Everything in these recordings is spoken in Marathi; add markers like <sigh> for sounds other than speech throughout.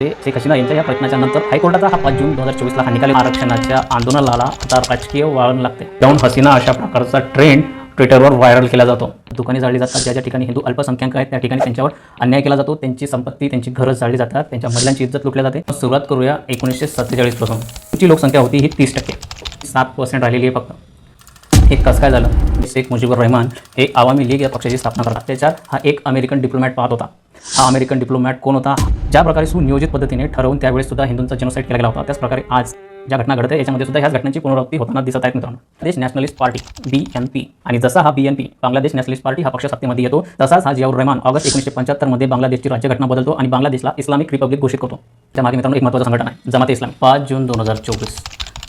ते शेख हसीना यांच्या या प्रश्नाच्या नंतर हायकोर्टाचा हा पाच जून दोन हजार चोवीसला हा निकाली आरक्षणाच्या आंदोलनाला आता राजकीय वळण लागते. जाऊन हसीना अशा प्रकारचा ट्रेंड ट्विटरवर व्हायरल केला जातो. दुकाने जाळली जातात. ज्या ज्या ठिकाणी हिंदू अल्पसंख्याक आहेत त्या ठिकाणी त्यांच्यावर अन्याय केला जातो. त्यांची संपत्ती त्यांची घरं जाळली जातात. त्यांच्या महिलांची इज्जत लुटली जाते. सुरुवात करूया एकोणीसशे सत्तेचाळीसपासून. तुमची लोकसंख्या होती ही तीस टक्के. सात पर्सेंट राहिलेली आहे फक्त. हे कसं काय झालं? शेख मुजीबुर रहमान हे आवामी लीग या पक्षाची स्थापना करतात. त्याच्यात हा एक अमेरिकन डिप्लोमॅट पाहत होता. हा अमेरिकन डिप्लोमॅट कोण होता? ज्या प्रकारे सुनियोजित पद्धतीने ठरवून त्यावेळेस सुद्धा हिंदूंचा जेनोसाईड केला गेला होता त्याच प्रकारे आज ज्या घटना घडते याच्यामध्ये सुद्धा ह्याच घटनांची पुनरावृत्ती होताना दिसत आहेत मित्रांनो. देश nationalist party B N P आणि जसा हा B N P Bangladesh nationalist party हा पक्ष सत्तेमध्ये येतो तसाच हा जियाऊर रहमान ऑगस्ट एकोणीसशे पंच्याहत्तरमध्ये बांगलादेशची राज्यघटना बदलतो आणि बांगलादेशला इस्लामिक रिपब्लिक घोषित करतो. त्यामागे मित्रांनो एक महत्त्वाचं संघटना आहे जमाते इस्लाम. पाच जून दोन हजार चोवीस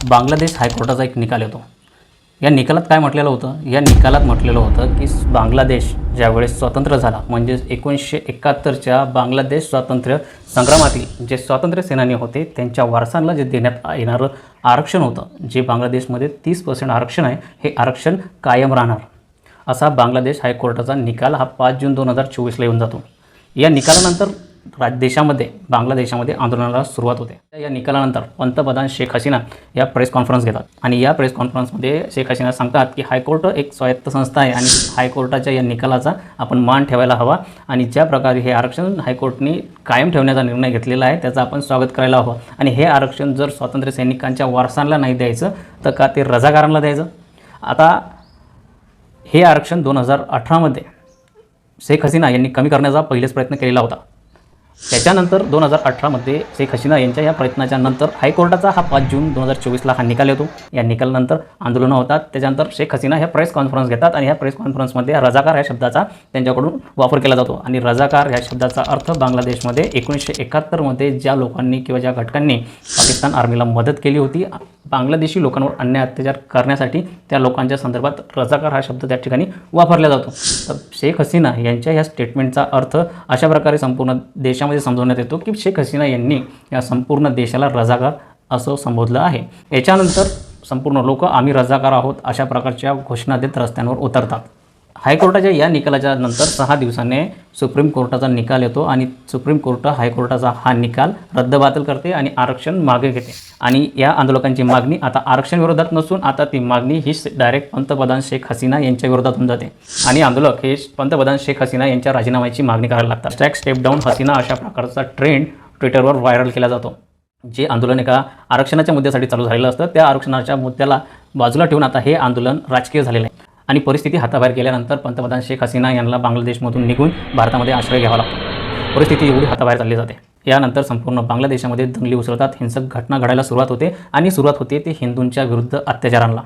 बांगलादेश हायकोर्टाचा एक निकाल येतो. या निकालात काय म्हटलेलं होतं? या निकालात म्हटलेलं होतं की बांगलादेश ज्यावेळेस स्वतंत्र झाला म्हणजेच एकोणीसशे एकाहत्तरच्या बांगलादेश स्वातंत्र्य संग्रामातील जे स्वातंत्र्य सेनानी होते त्यांच्या वारसांना जे देण्यात येणारं आरक्षण होतं जे बांगलादेशमध्ये तीस पर्सेंट आरक्षण आहे हे आरक्षण कायम राहणार. असा बांगलादेश हायकोर्टाचा निकाल हा पाच जून दोन हजार चोवीसला येऊन जातो. या निकालानंतर राज देशामध्ये बांगलादेशामध्ये आंदोलनाला सुरुवात होते. या निकालानंतर पंतप्रधान शेख हसीना या प्रेस कॉन्फरन्स घेतात. आणि या प्रेस कॉन्फरन्समध्ये शेख हसीना सांगतात की हायकोर्ट एक स्वायत्त संस्था आहे आणि हायकोर्टाच्या या निकालाचा आपण मान ठेवायला हवा आणि ज्या प्रकारे हे आरक्षण हायकोर्टने कायम ठेवण्याचा निर्णय घेतलेला आहे त्याचं आपण स्वागत करायला हवं. आणि हे आरक्षण जर स्वातंत्र्य सैनिकांच्या वारसांना नाही द्यायचं तर का ते रजाकारांना द्यायचं? आता हे आरक्षण दोन हजार अठरामध्ये शेख हसीना यांनी कमी करण्याचा पहिलेच प्रयत्न केलेला होता. त्याच्यानंतर दोन हजार अठरामध्ये शेख हसीना यांच्या या प्रयत्नाच्या नंतर हायकोर्टाचा हा पाच जून दोन हजार चोवीसला हा निकाल येतो. या निकालानंतर आंदोलनं होतात. त्याच्यानंतर शेख हसीना ह्या प्रेस कॉन्फरन्स घेतात आणि ह्या प्रेस कॉन्फरन्समध्ये रजाकार ह्या शब्दाचा त्यांच्याकडून वापर केला जातो. आणि रजाकार ह्या शब्दाचा अर्थ बांगलादेशमध्ये एकोणीसशे एकाहत्तरमध्ये ज्या लोकांनी किंवा ज्या घटकांनी पाकिस्तान आर्मीला मदत केली होती बांगलादेशी लोकांवर अन्याय अत्याचार करण्यासाठी त्या लोकांच्या संदर्भात रजाकार हा शब्द त्या ठिकाणी वापरला जातो. तर शेख हसीना यांच्या या स्टेटमेंटचा अर्थ अशा प्रकारे संपूर्ण देशामध्ये समजवण्यात येतो की शेख हसीना यांनी या संपूर्ण देशाला रजागार असं संबोधलं आहे. याच्यानंतर संपूर्ण लोक आम्ही रजाकार आहोत अशा प्रकारच्या घोषणा देत रस्त्यांवर उतरतात. हायकोर्टाच्या या निकालाच्या नंतर सहा दिवसाने सुप्रीम कोर्टाचा निकाल येतो आणि सुप्रीम कोर्ट हायकोर्टाचा हा निकाल रद्दबातल करते आणि आरक्षण मागे घेते. आणि या आंदोलकांची मागणी आता आरक्षण विरोधात नसून आता ती मागणी ही डायरेक्ट पंतप्रधान शेख हसीना यांच्या विरोधात होऊन जाते. आणि आंदोलक हे पंतप्रधान शेख हसीना यांच्या राजीनाम्याची मागणी करायला लागतात. स्टॅक स्टेप डाऊन हसीना अशा प्रकारचा ट्रेंड ट्विटरवर व्हायरल केला जातो. जे आंदोलन एका आरक्षणाच्या मुद्द्यासाठी चालू झालेलं असतं त्या आरक्षणाच्या मुद्द्याला बाजूला ठेवून आता हे आंदोलन राजकीय झालेलं आहे. आणि परिस्थिती हाताबाहेर गेल्यानंतर पंतप्रधान शेख हसीना यांना बांगलादेशमधून निघून भारतामध्ये आश्रय घ्यावा लागतो. परिस्थिती एवढी हाताबाहेर चालली जाते. यानंतर संपूर्ण बांगलादेशामध्ये दंगली उसळतात. हिंसक घटना घडायला सुरुवात होते आणि सुरुवात होते ते हिंदूंच्या विरुद्ध अत्याचारांना.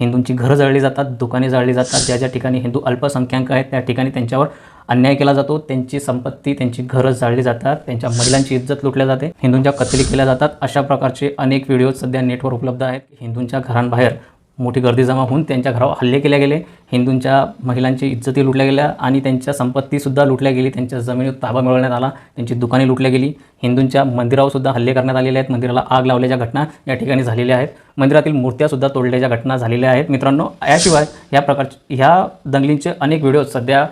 हिंदूंची घरं जळली जातात दुकाने जाळली जातात. ज्या ज्या ठिकाणी हिंदू अल्पसंख्याक आहेत त्या ठिकाणी त्यांच्यावर अन्याय केला जातो. त्यांची संपत्ती त्यांची घरं जाळली जातात. त्यांच्या महिलांची इज्जत लुटल्या जाते. हिंदूंच्या कत्तली केल्या जातात. अशा प्रकारचे अनेक व्हिडिओ सध्या नेटवर उपलब्ध आहेत. हिंदूंच्या घरांबाहेर मोठी गर्दी जमा होऊन त्यांच्या घरावर हल्ले केले गेले. हिंदूंच्या महिलांची इज्जती लुटल्या गेल्या आणि त्यांच्या संपत्तीसुद्धा लुटल्या गेली. त्यांच्या जमिनीवर ताबा मिळवण्यात आला. त्यांची दुकाने लुटल्या गेली. हिंदूंच्या मंदिरावरसुद्धा हल्ले करण्यात आलेले आहेत. मंदिराला आग लावल्याच्या घटना या ठिकाणी झालेल्या आहेत. मंदिरातील मूर्त्यासुद्धा तोडल्याच्या घटना झालेल्या आहेत. मित्रांनो याशिवाय या प्रकारचे ह्या दंगलींचे अनेक व्हिडिओ सध्या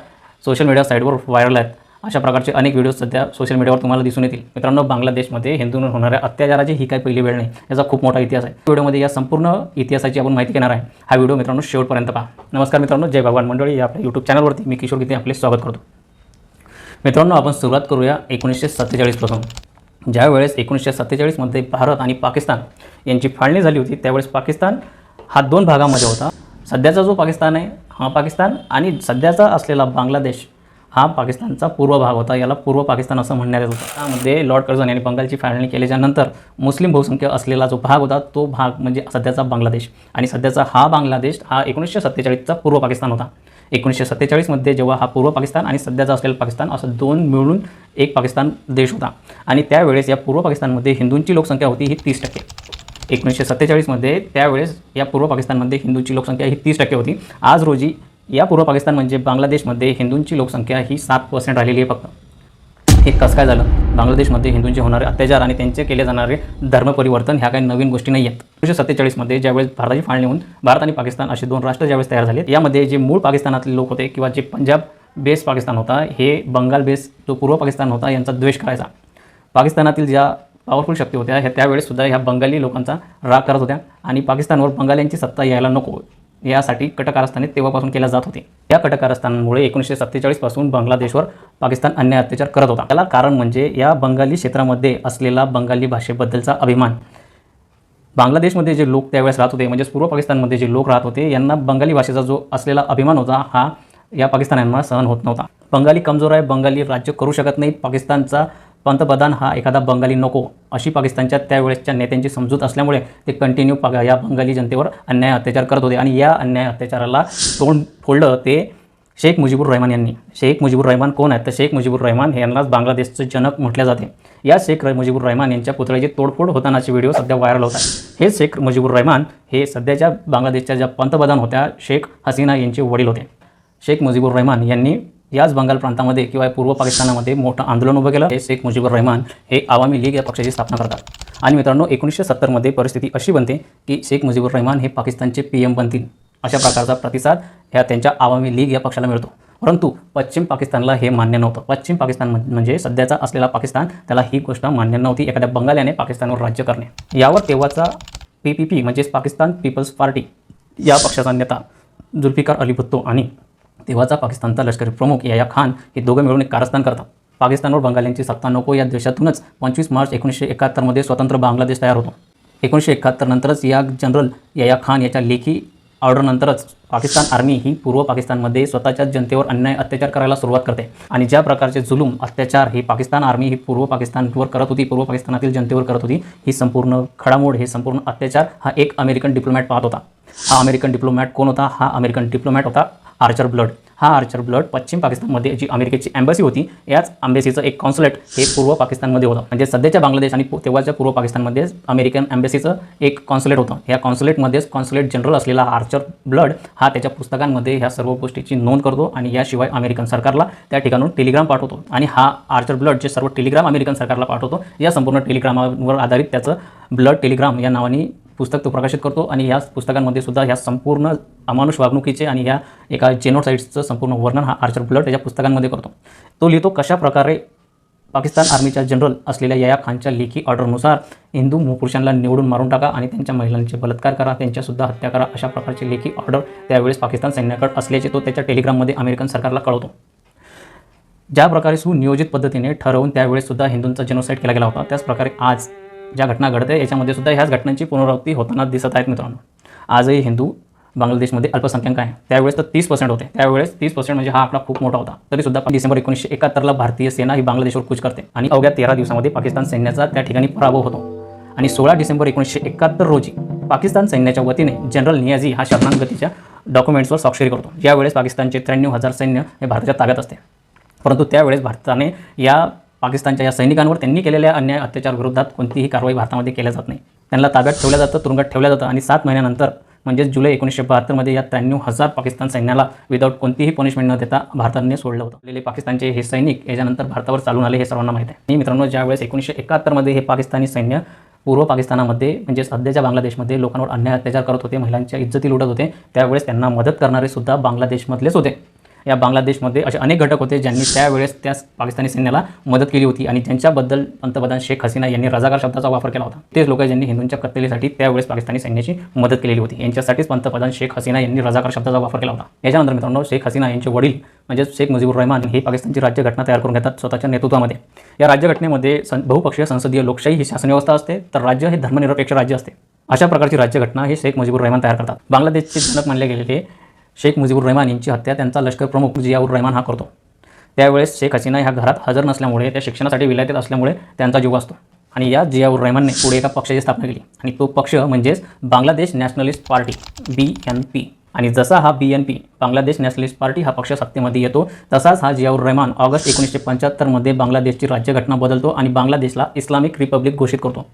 सोशल मीडिया साईटवर व्हायरल आहेत. अशा प्रकारचे अनेक व्हिडिओज सध्या सोशल मीडियावर तुम्हाला दिसून येतील. मित्रांनो बांगलादेशमध्ये हिंदूंवर होणाऱ्या अत्याचाराची ही काही पहिली वेळ नाही. याचा खूप मोठा इतिहास आहे. व्हिडिओमध्ये या संपूर्ण इतिहासाची आपण माहिती घेणार आहे. हा व्हिडिओ मित्रांनो शेवटपर्यंत पहा. नमस्कार मित्रांनो जय भगवान मंडळी. या आपल्या यूट्यूब चॅनलवरती मी किशोर गीते आपले स्वागत करतो. मित्रांनो आपण सुरुवात करूया एकोणीसशे सत्तेचाळीसपासून ज्यावेळेस एकोणीसशे सत्तेचाळीसमध्ये भारत आणि पाकिस्तान यांची फाळणी झाली होती त्यावेळेस पाकिस्तान हा दोन भागामध्ये होता. सध्याचा जो पाकिस्तान आहे हा पाकिस्तान आणि सध्याचा असलेला बांगलादेश हा पाकिस्तानचा पूर्व भाग होता. याला पूर्व पाकिस्तान असं म्हणण्यात येत होतं. त्यामध्ये लॉर्ड कर्झन यांनी बंगालची फाळणी केल्याच्यानंतर मुस्लिम बहुसंख्य असलेला जो भाग होता तो भाग म्हणजे सध्याचा बांगलादेश. आणि सध्याचा हा बांगलादेश हा एकोणीसशे सत्तेचाळीसचा पूर्व पाकिस्तान होता. एकोणीसशे सत्तेचाळीसमध्ये जेव्हा हा पूर्व पाकिस्तान आणि सध्याचा असलेला पाकिस्तान असं दोन मिळून एक पाकिस्तान देश होता. आणि त्यावेळेस या पूर्व पाकिस्तानमध्ये हिंदूंची लोकसंख्या होती ही तीस टक्के. एकोणीसशे सत्तेचाळीसमध्ये त्यावेळेस या पूर्व पाकिस्तानमध्ये हिंदूंची लोकसंख्या ही तीस टक्के होती. आज रोजी या पूर्व पाकिस्तान म्हणजे बांगलादेशमध्ये हिंदूंची लोकसंख्या ही सात पर्सेंट राहिलेली आहे फक्त. हे कसं काय झालं? बांगलादेशमध्ये हिंदूंचे होणारे अत्याचार आणि त्यांचे केले जाणारे धर्मपरिवर्तन ह्या काही नवीन गोष्टी नाही आहेत एकोणीसशे सत्तेचाळीसमध्ये ज्यावेळेस भारताची फाळणी होऊन भारत आणि पाकिस्तान असे दोन राष्ट्र ज्यावेळेस तयार झाले यामध्ये जे मूळ पाकिस्तानातले लोक होते किंवा जे पंजाब बेस पाकिस्तान होता हे बंगाल बेस जो पूर्व पाकिस्तान होता यांचा द्वेष करायचा. पाकिस्तानातील ज्या पॉवरफुल शक्ती होत्या ह्या त्यावेळेस सुद्धा ह्या बंगाली लोकांचा राग करत होत्या आणि पाकिस्तानवर बंगाल्यांची सत्ता यायला नको. यासाठी कटकारस्थाने तेव्हापासून केल्या जात होते. या कटकारस्थानांमुळे एकोणीसशे सत्तेचाळीसपासून बांगलादेशवर पाकिस्तान अन्याय अत्याचार करत होता. त्याला कारण म्हणजे या बंगाली क्षेत्रामध्ये असलेला बंगाली भाषेबद्दलचा अभिमान. बांगलादेशमध्ये जे लोक त्यावेळेस राहत होते म्हणजेच पूर्व पाकिस्तानमध्ये जे लोक राहत होते यांना बंगाली भाषेचा जो असलेला अभिमान होता हा या पाकिस्तान्यांना सहन होत नव्हता. बंगाली कमजोर आहे बंगाली राज्य करू शकत नाही पाकिस्तानचा पंतप्रधान हा एखादा बंगाली नको अशी पाकिस्तानच्या त्यावेळेसच्या नेत्यांची समजूत असल्यामुळे ते कंटिन्यू पा या बंगाली जनतेवर अन्याय अत्याचार करत होते. आणि या अन्याय अत्याचाराला तोंड फोडलं ते शेख मुजीबुर रहमान यांनी. शेख मुजीबुर रहमान कोण आहेत? तर शेख मुजीबुर रहमान यांनाच बांगलादेशचं जनक म्हटले जाते. या शेख र- मुजीबुर रहमान यांच्या पुतळ्याची तोडफोड होतानाचे व्हिडिओ सध्या व्हायरल होत आहे हे शेख मुजीबुर रहमान हे सध्याच्या बांगलादेशच्या ज्या पंतप्रधान होत्या शेख हसीना यांचे वडील होते. शेख मुजीबुर रहमान यांनी याच बंगाल प्रांतामध्ये किंवा पूर्व पाकिस्तानामध्ये मोठं आंदोलन उभं केलं. हे शेख मुजीबुर रहमान हे आवामी लीग या पक्षाची स्थापना करतात. आणि मित्रांनो एकोणीसशे सत्तरमध्ये परिस्थिती अशी बनते की शेख मुजीबुर रहमान हे पाकिस्तानचे पी एम बनतील. अशा प्रकारचा प्रतिसाद ह्या त्यांच्या आवामी लीग या पक्षाला मिळतो. परंतु पश्चिम पाकिस्तानला हे मान्य नव्हतं. पश्चिम पाकिस्तान म्हणजे सध्याचा असलेला पाकिस्तान त्याला ही गोष्ट मान्य नव्हती. एखाद्या बंगाल्याने पाकिस्तानवर राज्य करणे. यावर तेव्हाचा पी पी पी म्हणजेच पाकिस्तान पीपल्स पार्टी या पक्षाचा नेता जुल्फिकार अली भुत्तो आणि तेव्हाचा पाकिस्तानचा लष्करी प्रमुख याया खान हे दोघं मिळून एक कारस्थान करतात. पाकिस्तानवर बंगाल्यांची सत्ता नको या देशातूनच पंचवीस मार्च एकोणीसशे एकाहत्तरमध्ये स्वतंत्र बांगलादेश तयार होतो. एकोणीसशे एकाहत्तर नंतरच या जनरल याया खान याच्या लेखी ऑर्डरनंतरच पाकिस्तान आर्मी ही पूर्व पाकिस्तानमध्ये स्वतःच्या जनतेवर अन्याय अत्याचार करायला सुरुवात करते. आणि ज्या प्रकारचे जुलूम अत्याचार ही पाकिस्तान आर्मी ही पूर्व पाकिस्तानवर करत होती पूर्व पाकिस्तानातील जनतेवर करत होती ही संपूर्ण खडामोड हे संपूर्ण अत्याचार हा एक अमेरिकन डिप्लोमॅट पाहत होता. हा अमेरिकन डिप्लोमॅट कोण होता? हा अमेरिकन डिप्लोमॅट होता आर्चर ब्लड. हा आर्चर ब्लड पश्चिम पाकिस्तानमध्ये जी अमेरिकेची एम्बसी होती याच एम्बसीचं एक कॉन्सुलेट हे पूर्व पाकिस्तानमध्ये होतं. म्हणजे सध्याच्या बांगलादेश आणि तेव्हाच्या पूर्व पाकिस्तानमध्ये अमेरिकन एम्बसीचं एक कॉन्सुलेट होतं. या कॉन्सुलेटमध्येच कॉन्सुलेट जनरल असलेला आर्चर ब्लड हा त्याच्या पुस्तकांमध्ये ह्या सर्व गोष्टीची नोंद करतो आणि याशिवाय अमेरिकन सरकारला त्या ठिकाणून टेलिग्राम पाठवतो. आणि हा आर्चर ब्लड जे सर्व टेलिग्राम अमेरिकन सरकारला पाठवतो या संपूर्ण टेलिग्रामावर आधारित त्याचं ब्लड टेलिग्राम या नावाने पुस्तक तो प्रकाशित करतो आणि ह्या पुस्तकांमध्ये सुद्धा ह्या संपूर्ण अमानुष वागणुकीचे आणि या एका जेनोसाईड्सचं संपूर्ण वर्णन हा आर्चर ब्लड या पुस्तकांमध्ये करतो. तो लिहितो कशा प्रकारे पाकिस्तान आर्मीच्या जनरल असलेल्या याया खानच्या लेखी ऑर्डरनुसार हिंदू पुरुषांना निवडून मारून टाका आणि त्यांच्या महिलांचे बलात्कार करा त्यांच्यासुद्धा हत्या करा अशा प्रकारची लेखी ऑर्डर त्यावेळेस पाकिस्तान सैन्याकडे असल्याचे तो त्याच्या टेलिग्राममध्ये अमेरिकन सरकारला कळवतो. ज्या प्रकारे सुनियोजित पद्धतीने ठरवून त्यावेळेस सुद्धा हिंदूंचा जेनोसाईड केला गेला होता त्याच प्रकारे आज ज्या घटना घडते याच्यामध्ये सुद्धा ह्याच घटनांची पुनरावृत्ती होताना दिसत आहेत मित्रांनो. आजही हिंदू बांगलादेशमध्ये अल्पसंख्याक आहे. त्यावेळेस तर तीस पर्सेंट होते. त्यावेळेस तीस पर्सेंट म्हणजे हा आकडा खूप मोठा होता. तरी सुद्धा डिसेंबर एकोणीसशे एकाहत्तरला भारतीय सेना ही बांगलादेशवर कूच करते आणि अवघ्या तेरा दिवसामध्ये पाकिस्तान सैन्याचा त्या ठिकाणी पराभव होतो. आणि सोळा डिसेंबर एकोणीसशे एकाहत्तर रोजी पाकिस्तान सैन्याच्या वतीने जनरल नियाझी हा शरणागतीच्या डॉक्युमेंट्सवर स्वाक्षरी करतो. यावेळेस पाकिस्तानचे त्र्याण्णव हजार सैन्य हे भारताच्या ताब्यात असते. परंतु त्यावेळेस भारताने या पाकिस्तानच्या या सैनिकांवर त्यांनी केलेल्या अन्याय अत्याचार विरोधात कोणतीही कारवाई भारतामध्ये केल्या जात नाही. त्यांना ताब्यात ठेवलं जातं तुरुंगात ठेवलं जातं आणि सात महिन्यानंतर म्हणजेच जुलै एकोणीसशे बहात्तरमध्ये या त्र्याण्णव हजार पाकिस्तान सैन्याला विदाऊट कोणतीही पनिशमेंट न देता भारताने सोडलं होतं. आलेले पाकिस्तानचे हे सैनिक याच्यानंतर भारतावर चालून आले हे सर्वांना माहीत आहे. आणि मित्रांनो ज्यावेळेस एकोणीसशे एकाहत्तरमध्ये हे पाकिस्तानी सैन्य पूर्व पाकिस्तानामध्ये म्हणजे सध्याच्या बांगलादेशमध्ये लोकांवर अन्याय अत्याचार करत होते महिलांच्या इज्जती लुटत होते त्यावेळेस त्यांना मदत करणारे सुद्धा बांगलादेशमधलेच होते. या बांगलादेशमध्ये असे अनेक घटक होते ज्यांनी त्यावेळेस त्या पाकिस्तानी सैन्याला मदत केली होती आणि ज्यांच्याबद्दल पंतप्रधान शेख हसीना यांनी रजाकार शब्दाचा वापर केला होता. तेच लोक ज्यांनी हिंदूंच्या कत्तलीसाठी त्यावेळेस पाकिस्तानी सैन्याची मदत केलेली होती. यांच्यासाठीच पंतप्रधान शेख हसीना यांनी रजाकार शब्दाचा वापर केला होता. याच्यानंतर मित्रांनो शेख हसीना यांचे वडील म्हणजे शेख मुजीबुर रहमान हे पाकिस्तानची राज्यघटना तयार करून घेतात स्वतःच्या नेतृत्वामध्ये. या राज्यघटनेमध्ये सं बहुपक्षीय संसदीय लोकशाही ही शासन व्यवस्था असते तर राज्य हे धर्मनिरपेक्ष राज्य असते. अशा प्रकारची राज्यघटना हे शेख मुजीबुर रहमान तयार करतात. बांगलादेशचे जनक मानले गेलेले शेख मुजीबुर रहमान यांची हत्या त्यांचा लष्कर प्रमुख जियाउर रहमान हा करतो. त्यावेळेस शेख हसीना ह्या घरात हजर नसल्यामुळे त्या शिक्षणासाठी विलायतेत असल्यामुळे त्यांचा जीव असतो आणि या जियाउर रहमानने पुढे एका पक्षाची स्थापना केली. आणि तो पक्ष म्हणजेच Bangladesh nationalist party B N P. आणि जसा हा B N P Bangladesh nationalist party हा पक्ष सत्तेमध्ये येतो तसाच हा जियाउर रहमान ऑगस्ट एकोणीसशे पंच्याहत्तरमध्ये बांगलादेशची राज्यघटना बदलतो आणि बांगलादेशला इस्लामिक रिपब्लिक घोषित करतो.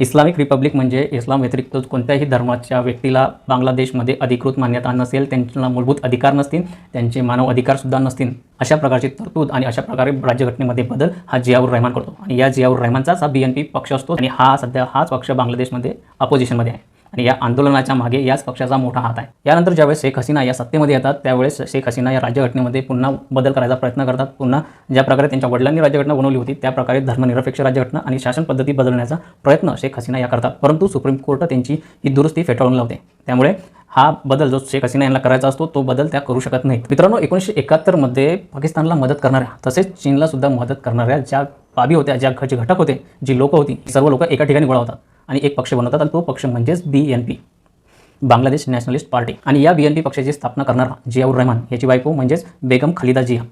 इस्लामिक रिपब्लिक म्हणजे इस्लाम व्यतिरिक्त कोणत्याही धर्माच्या व्यक्तीला बांगलादेशमध्ये अधिकृत मान्यता नसेल त्यांना मूलभूत अधिकार नसतील त्यांचे मानव अधिकारसुद्धा नसतील. अशा प्रकारची तरतूद आणि अशा प्रकारे राज्यघटनेमध्ये बदल हा जियाऊर रहमान करतो. आणि या जियाऊर रहमानचाच हा बी एन पी पक्ष असतो आणि हा सध्या हाच पक्ष बांगलादेशमध्ये अपोजिशनमध्ये आहे. आणि या आंदोलनाच्या मागे याच पक्षाचा मोठा हात आहे. यानंतर ज्यावेळेस शेख हसीना या सत्तेमध्ये येतात त्यावेळेस शेख हसीना या राज्यघटनेमध्ये पुन्हा बदल करायचा प्रयत्न करतात. पुन्हा ज्या प्रकारे त्यांच्या वडिलांनी राज्यघटना बनवली होती त्या प्रकारे धर्मनिरपेक्ष राज्यघटना आणि शासन पद्धती बदलण्याचा प्रयत्न शेख हसीना या करतात. परंतु सुप्रीम कोर्ट त्यांची ही दुरुस्ती फेटाळून लावते. त्यामुळे हा बदल जो शेख हसीना यांना करायचा असतो तो बदल त्या करू शकत नाहीत. मित्रांनो एकोणीसशे एकाहत्तरमध्ये पाकिस्तानला मदत करणाऱ्या तसेच चीनला सुद्धा मदत करणाऱ्या ज्या बाबी होत्या ज्या जे घटक होते जी लोक होती सर्व लोक एका ठिकाणी गोळा होतात आणि एक पक्ष बनवतात आणि तो पक्ष म्हणजेच B N P Bangladesh nationalist party. आणि या बी एन पी पक्षाची स्थापना करणारा जियाऊर रहमान याची बायको म्हणजेच बेगम खलिदा जिया.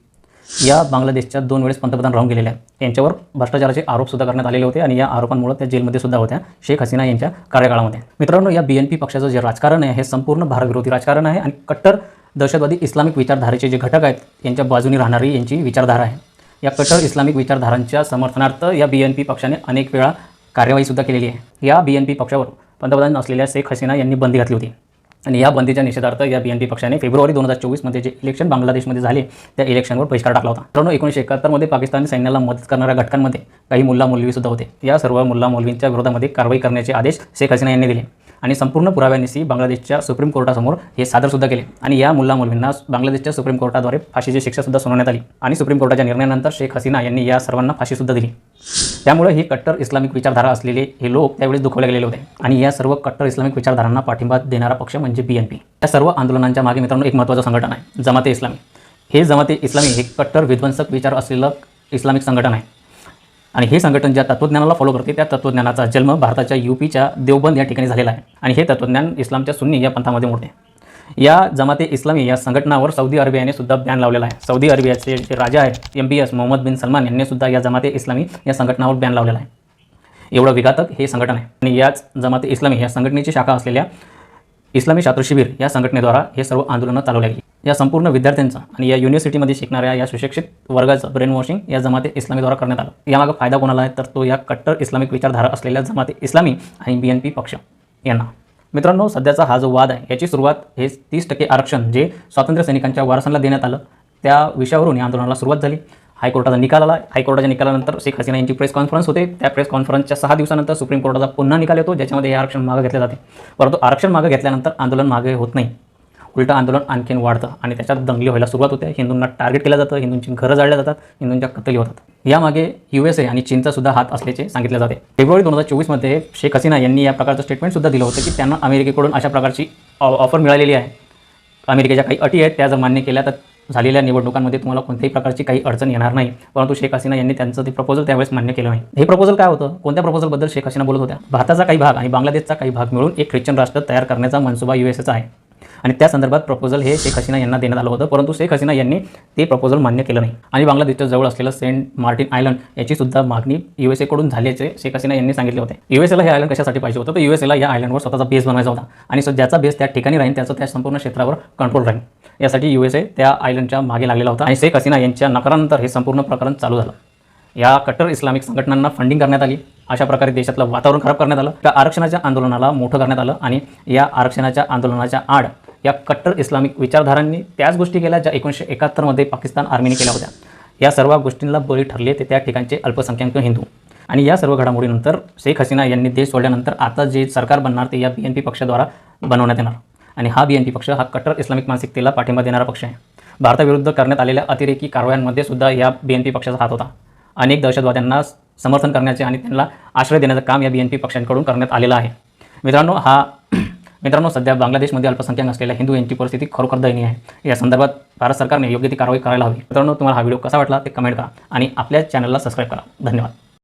या बांगलादेशच्या दोन वेळेस पंतप्रधान राहून गेलेल्या आहेत. यांच्यावर भ्रष्टाचाराचे आरोप सुद्धा करण्यात आलेले होते आणि या आरोपांमुळे त्या जेलमध्ये सुद्धा होत्या. शेख हसीना यांच्या कार्यकाळामध्ये. मित्रांनो या बी एन पी पक्षाचं जे राजकारण आहे हे संपूर्ण भारतविरोधी राजकारण आहे आणि कट्टर दहशतवादी इस्लामिक विचारधारेचे जे घटक आहेत यांच्या बाजूनी राहणारी यांची विचारधारा आहे. या कट्टर इस्लामिक विचारधारांच्या समर्थनार्थ या बी एन पी पक्षाने अनेक वेळा कार्यवाहीसुद्धा केलेली आहे. या बी एन पी पक्षावर पंतप्रधान असलेल्या शेख हसीना यांनी बंदी घातली होती. आणि या बंदीच्या निषेधार्थ या बी एन पी पक्षाने फेब्रुवारी दोन हजार चोवीसमध्ये जे इलेक्शन बांगलादेशमध्ये झाले त्या इलेक्शनवर बहिष्कार टाकला होता. मित्रांनो एकोणीसशे एकाहत्तरमध्ये पाकिस्तानी सैन्याला मदत करणाऱ्या घटकांमध्ये काही मुल्ला मुलवीसुद्धा होते. या सर्व मुल्ला मुलवींच्या विरोधामध्ये कारवाई करण्याचे आदेश शेख हसीना यांनी दिले. आणि संपूर्ण पुराव्यानिशी बांगलादेशच्या सुप्रीम कोर्टासमोर हे सादरसुद्धा केले. आणि या मुल्ला मौलवींना बांगलादेशच्या सुप्रीम कोर्टाद्वारे फाशीची शिक्षासुद्धा सुनावण्यात आली. आणि सुप्रीम कोर्टाच्या निर्णयानंतर शेख हसीना यांनी या सर्वांना फाशीसुद्धा दिली. त्यामुळे ही कट्टर इस्लामिक विचारधारा असलेले हे लोक त्यावेळेस दुखवले गेलेले होते. आणि या सर्व कट्टर इस्लामिक विचारधारांना पाठिंबा देणारा पक्ष म्हणजे बी एन पी या सर्व आंदोलनांच्या मागे मित्रांनो एक महत्त्वाचं संघटन आहे जमाते इस्लामी. हे जमाते इस्लामी हे कट्टर विध्वंसक विचार असलेलं इस्लामिक संघटन आहे. आणि हे संघटन ज्या तत्त्वज्ञानाला फॉलो करते त्या तत्त्वज्ञानाचा जन्म भारताच्या यूपीच्या देवबंद या ठिकाणी झालेला आहे. आणि हे तत्त्वज्ञान इस्लामच्या सुन्नी या पंथामध्ये मोडते. या जमाते इस्लामी या संघटनावर सौदी अरेबियाने सुद्धा बॅन लावलेला आहे. सौदी अरेबियाचे जे राजा आहेत M B S Mohammed bin Salman यांनी सुद्धा या जमाते इस्लामी या संघटनावर बॅन लावलेला आहे. एवढं विघातक हे संघटन आहे. आणि याच जमाते इस्लामी या संघटनेची शाखा असलेल्या इस्लामी छात्र शिबिर या संघटनेद्वारा हे सर्व आंदोलनं चालवल्या गेली. या संपूर्ण विद्यार्थ्यांचा आणि या युनिव्हर्सिटीमध्ये शिकणाऱ्या या सुशिक्षित वर्गाचं ब्रेन वॉशिंग या जमाते इस्लामीद्वारा करण्यात आलं. यामागं फायदा कोणाला आहे? तर तो या कट्टर इस्लामिक विचारधारा असलेल्या जमाते इस्लामी आणि बी एन पी पक्ष यांना. मित्रांनो सध्याचा हा जो वाद आहे याची सुरुवात हे तीस टक्के आरक्षण जे स्वातंत्र्य सैनिकांच्या वारसांना देण्यात आलं त्या विषयावरून या आंदोलनाला सुरुवात झाली. हायकोर्टाचा निकाल आला. हायकोर्टाच्या निकालानंतर शेख हसीना यांची प्रेस कॉन्फरन्स होते. त्या प्रेस कॉन्फरन्सच्या सहा दिवसानंतर सुप्रीम कोर्टाचा पुन्हा निकाल येतो ज्याच्यामध्ये हे आरक्षण मागं घेतले जाते. परंतु आरक्षण मागं घेतल्यानंतर आंदोलन मागे होत नाही. उलटं आंदोलन आणखीन वाढतं आणि त्याच्यात दंगली व्हायला सुरुवात होते. हिंदूंना टार्गेट केलं जातं हिंदूंची घरं जाळल्या जातात हिंदूंच्या कत्तली होतात. यामागे यू एस ए आणि चीनचा सुद्धा हात असल्याचे सांगितले जाते. फेब्रुवारी दोन हजार चोवीसमध्ये शेख हसीना यांनी या प्रकारचं स्टेटमेंटसुद्धा दिलं होतं की त्यांना अमेरिकेकडून अशा प्रकारची ऑफर मिळालेली आहे. अमेरिकेच्या काही अटी आहेत त्या जर मान्य केल्या तर झालेल्या निवडणुकांमध्ये तुम्हाला कोणत्याही प्रकारची काही अडचण येणार नाही. परंतु शेख हसीना यांनी त्यांचं ते प्रपोजल त्यावेळेस मान्य केलं नाही. हे प्रपोजल काय होतं? कोणत्या प्रपोजलबद्दल शेख हसीना बोलत होत्या? भारताचा काही भाग आणि बांगलादेशचा काही भाग मिळून एक ख्रिश्चन राष्ट्र तयार करण्याचा मनसुबा यू आहे. आणि त्या संदर्भात प्रपोजल हे शेख हसीना यांना देण्यात आलं होतं. परंतु शेख हसीना यांनी ते प्रपोजल मान्य केलं नाही. आणि बांगलादेशच्या जवळ असलेलं सेंट मार्टिन आयलंड याची सुद्धा मागणी यू एस एकडून झाल्याचे शेख हसीना यांनी सांगितले होते. यू एस एला हे आयलंड कशासाठी पाहिजे होतं? तर यू एस एला या आयलंडवर स्वतःचा बेस बनवायचा होता. आणि ज्याचा बेस त्या ठिकाणी राहील त्याचा त्या संपूर्ण क्षेत्रावर कंट्रोल राहील यासाठी यू एस ए त्या आयलंडच्या मागे लागलेला होता आणि शेख हसीना यांच्या नकारानंतर हे संपूर्ण प्रकरण चालू झालं. या कट्टर इस्लामिक संघटनांना फंडिंग करण्यात आली. अशा प्रकारे देशातलं वातावरण खराब करण्यात आलं. त्या आरक्षणाच्या आंदोलनाला मोठं करण्यात आलं आणि या आरक्षणाच्या आंदोलनाच्या आड या कट्टर इस्लामिक विचारधारांनी त्याच गोष्टी केल्या ज्या एकोणीसशे एकाहत्तरमध्ये पाकिस्तान आर्मीने केल्या होत्या. या सर्व गोष्टींना बळी ठरले ते त्या ठिकाणचे अल्पसंख्याक हिंदू. आणि या सर्व घडामोडीनंतर शेख हसीना यांनी देश सोडल्यानंतर आता जे सरकार बनणार ते या बी एन पी पक्षाद्वारा बनवण्यात येणार. आणि हा बी एन पी पक्ष हा कट्टर इस्लामिक मानसिकतेला पाठिंबा देणारा पक्ष आहे. भारताविरुद्ध करण्यात आलेल्या अतिरेकी कारवायांमध्ये सुद्धा या बी एन पी पक्षाचा हात होता. अनेक दहशतवाद्यांना समर्थन करण्याचे आणि त्यांना आश्रय देण्याचं काम या बी एन पी पक्षांकडून करण्यात आलेलं आहे. मित्रांनो हा <clears throat> मित्रांनो सध्या बांगलादेशमध्ये अल्पसंख्याक असलेल्या हिंदू यांची परिस्थिती खरोखर दयनीय आहे. या संदर्भात भारत सरकारने योग्य ती कारवाई करायला हवी. मित्रांनो तुम्हाला हा व्हिडिओ कसा वाटला ते कमेंट करा आणि आपल्या चॅनलला सबस्क्राईब करा. धन्यवाद.